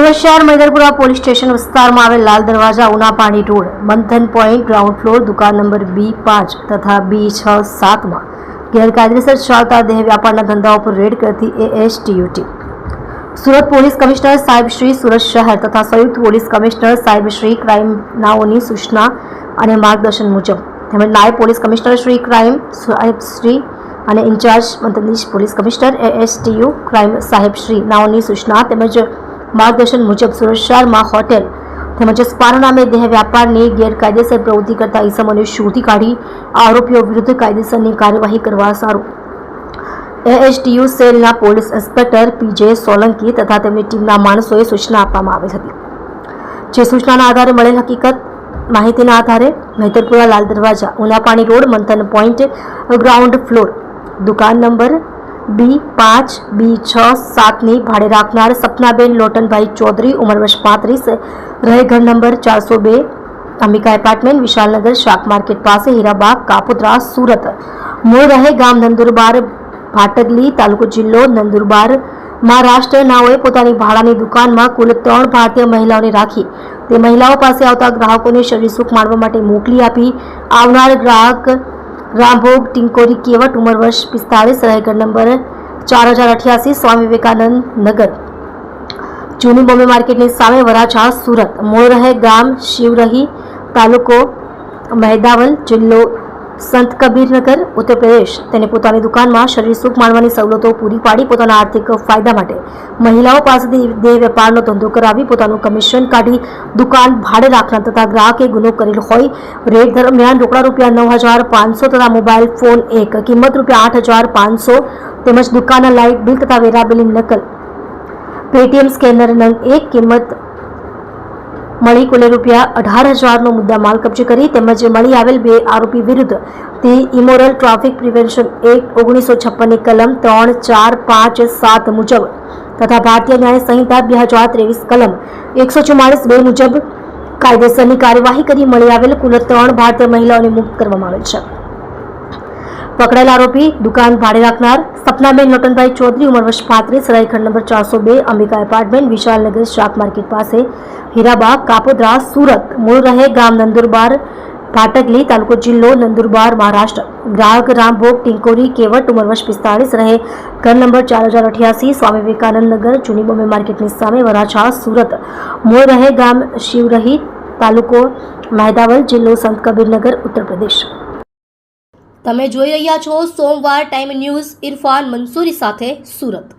સુરત શહેર Maidarpura police station વિસ્તારમાં આવેલ Lal Darwaja, Unapani road Manthan point, ground floor, દુકાન નંબર બી પાંચ તથા બી છ સાતમાં ગેરકાયદેસર ચાલતા દેહ વ્યાપારના ધંધા ઉપર રેડ કરતી એએસટીયુટી સુરત પોલીસ કમિશનર સાહેબ શ્રી સુરત શહેર તથા સંયુક્ત પોલીસ કમિશનર સાહેબ શ્રી ક્રાઇમનાઓની સૂચના અને માર્ગદર્શન મુજબ તેમજ નાયબ પોલીસ કમિશનર શ્રી ક્રાઇમ સાહેબ શ્રી અને ઇન્ચાર્જ મદદનીશ પોલીસ કમિશનર એએસટીયુ ક્રાઇમ સાહેબ શ્રી નાઓની સૂચના તેમજ માર્ગદર્શન મુજબ સુરત શહેરમાં હોટેલ તેમજ સ્પાના નામે દેહ વ્યાપારની ગેરકાયદેસર પ્રવૃત્તિ કરતા ઇસમોને શોધી કાઢી, આરોપીઓ વિરુદ્ધ કાયદેસરની કાર્યવાહી કરવા સારું. એએચટીયુ સેલના પોલીસ ઇન્સ્પેક્ટર પીજે સોલંકી તથા તેમની ટીમના માણસોએ સૂચના આપવામાં આવી હતી. જે સૂચનાના આધારે મળેલ હકીકત માહિતીના આધારે Mehtarpura Lal Darwaja, Unapani road, Manthan point, ground floor, દુકાન નંબર બી પાંચ બી છ સાતની ભાડે રાખનાર સપનાબેન લોટનભાઈ ચૌધરી, ઉંમર વર્ષ પાંત્રીસ, રહે ઘર નંબર ચારસો બે, અંબિકા એપાર્ટમેન્ટ, વિશાલનગર શાક માર્કેટ પાસે, હીરાબાગ, કાપોદ્રા, સુરત. મૂળ રહે ગામ નંદુરબાર ભાટગલી તાલુકો જિલ્લો નંદુરબાર. મહારાષ્ટ્ર નાઓએ પોતાની ભાડાની દુકાનમાં કુલ ત્રણ ભારતીય મહિલાઓને રાખી. તે મહિલાઓ પાસે આવતા ગ્રાહકોને શરીર સુખ માણવા માટે મોકલી આપી. આવનાર ગ્રાહક રામભોગ ટિંકોરી કેવટ ઉંમર વર્ષ પિસ્તાળીસ રહેગર નંબર ચાર હજાર અઠ્યાસી, સ્વામી વિવેકાનંદ નગર. જૂની બોમ્બે માર્કેટની સામે વરાછા, સુરત. મૂળ રહે ગામ, શિવરહી તાલુકો, મહેદાવલ જિલ્લો સંત કબીરનગર, ઉત્તર પ્રદેશ તેને પોતાની દુકાનમાં શરીર સુખ માણવાની સવલતો પૂરી પાડી પોતાના આર્થિક ફાયદા માટે. મહિલાઓ પાસેથી દેહ વેપારનો ધંધો કરાવી પોતાનું કમિશન કાઢી દુકાન ભાડે રાખનાર તથા ગ્રાહકે ગુનો કરેલ હોય રેટ દરમિયાન રોકડા રૂપિયા નવ હજાર પાંચસો તથા મોબાઈલ ફોન એક, કિંમત રૂપિયા આઠ હજાર પાંચસો તેમજ દુકાનના લાઇટ બિલ તથા વેરા બિલની નકલ. પેટીએમ સ્કેનર નંગ એક, કિંમત મળી કુલે રૂપિયા અઢાર હજારનો મુદ્દા માલ કબજે કરી તેમજ મળી આવેલ બે આરોપી વિરુદ્ધ તે ઇમોરલ ટ્રાફિક પ્રિવેન્શન એક્ટ ઓગણીસો છપ્પનની કલમ ત્રણ, ચાર, પાંચ, સાત મુજબ તથા ભારતીય ન્યાય સંહિતા બે હજાર ત્રેવીસ કલમ એકસો ચુમ્માળીસ બે મુજબ કાયદેસરની કાર્યવાહી કરી મળી આવેલ કુલ ત્રણ ભારતીય મહિલાઓને મુક્ત કરવામાં આવેલ છે. પકડાયેલ આરોપી દુકાન ભાડે રાખનાર સપનાબેન લોટનભાઈ ચૌધરી ઉંમર વર્ષ પાંત્રીસ રાયખંડ નંબર ચારસો બે અંબિકા એપાર્ટમેન્ટ વિશાલનગર શાક માર્કેટ પાસે હીરાબાગ કાપોદ્રા સુરત મૂળ રહે ગામ નંદુરબાર ભાટકલી તાલુકો જિલ્લો નંદુરબાર મહારાષ્ટ્ર ગ્રાહક રામભોગ ટિંકોરી કેવટ ઉંમર વર્ષ પિસ્તાળીસ રહે ઘર નંબર ચાર હજાર અઠ્યાસી સ્વામી વિવેકાનંદ નગર જૂની બોમ્બે માર્કેટની સામે વરાછા સુરત મૂળ રહે ગામ શિવરહી તાલુકો મહેદાવલ જિલ્લો સંત કબીરનગર ઉત્તર પ્રદેશ તમે જોઈ રહ્યા છો સોમવાર ટાઈમ ન્યૂઝ ઇરફાન મંસૂરી સાથે સુરત.